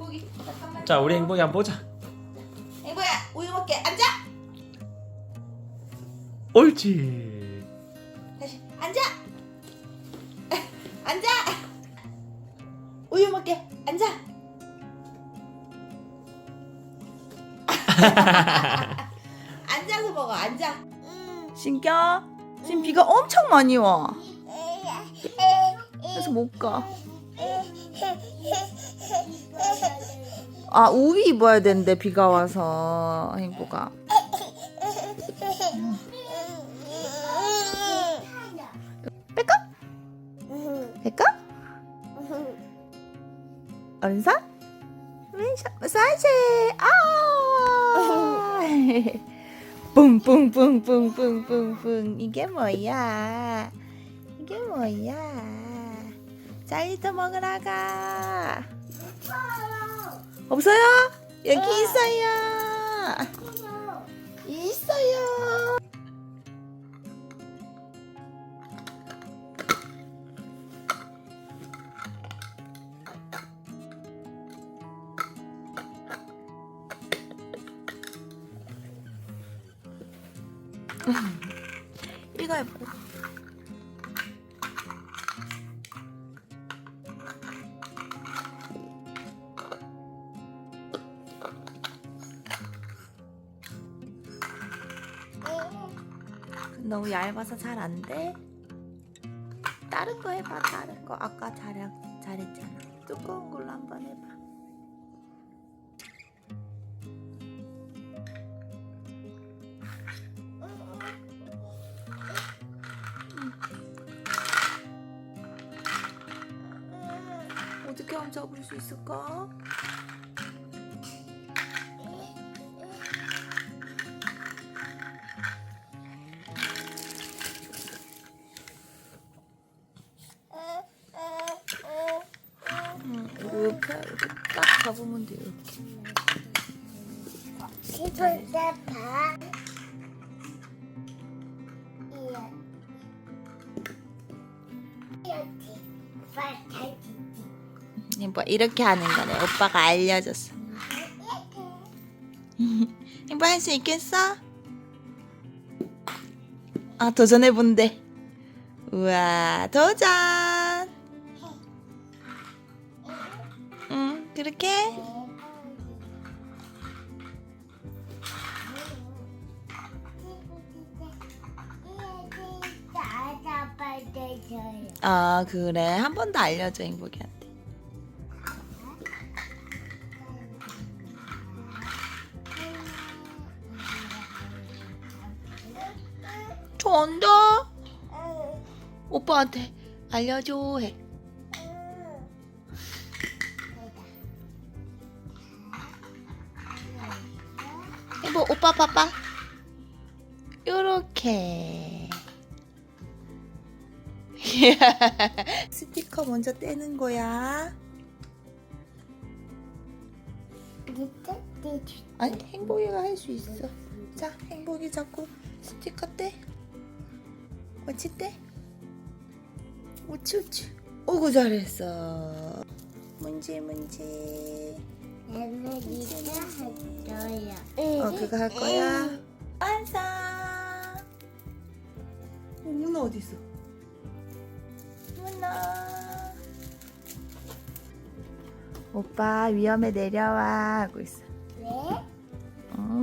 행복이 잠깐만. 자 우리 행복이 한번 보자 행복아 우유 먹게 앉아. 옳지 다시 앉아. 앉아. 우유 먹게 앉아. 앉아서 먹어 앉아. 신겨? 지금 비가 엄청 많이 와. 그래서 못 가. 아 우비 입어야 되는데 비가 와서 행복아. 뺄까? 얼른사? 왼손 마사지. 아! 뿡뿡뿡뿡뿡뿡뿡 이게 뭐야? 이게 뭐야? 쌀도 먹으러 가. 없어요? 여기 있어요. 있어요. 이거 예뻐. 너무 얇아서 잘 안 돼. 다른 거 해봐. 다른 거 아까 잘 잘했잖아. 두꺼운 걸로 한번 해봐. 어떻게 하면 잡을 수 있을까? 이렇게 딱 잡으면 돼 이렇게. 뭐 이렇게 하는 거래. 오빠가 알려줬어. 행보 할수 있겠어? 아 도전해 본대. 우와 도전. 그렇게. 아 그래 한 번 더 알려줘 행복이한테. 전다. 오빠한테 알려줘 해. 이거 오빠 봐봐. 요렇게. 스티커 먼저 떼는 거야. 아니 행복이가 할 수 있어. 자 행복이 자꾸 스티커 떼. 옳지 떼. 옳지 옳지. 오구 잘했어. 문지 문 지. 어 그거 할 거야. 완성. 어, 문어 어디 있어? 문어. 오빠 위험해 내려와 하고 있어. 어,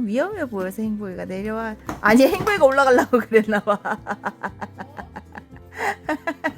위험해 보여서 행복이가 내려와. 아니 행복이가 올라가려고 그랬나 봐.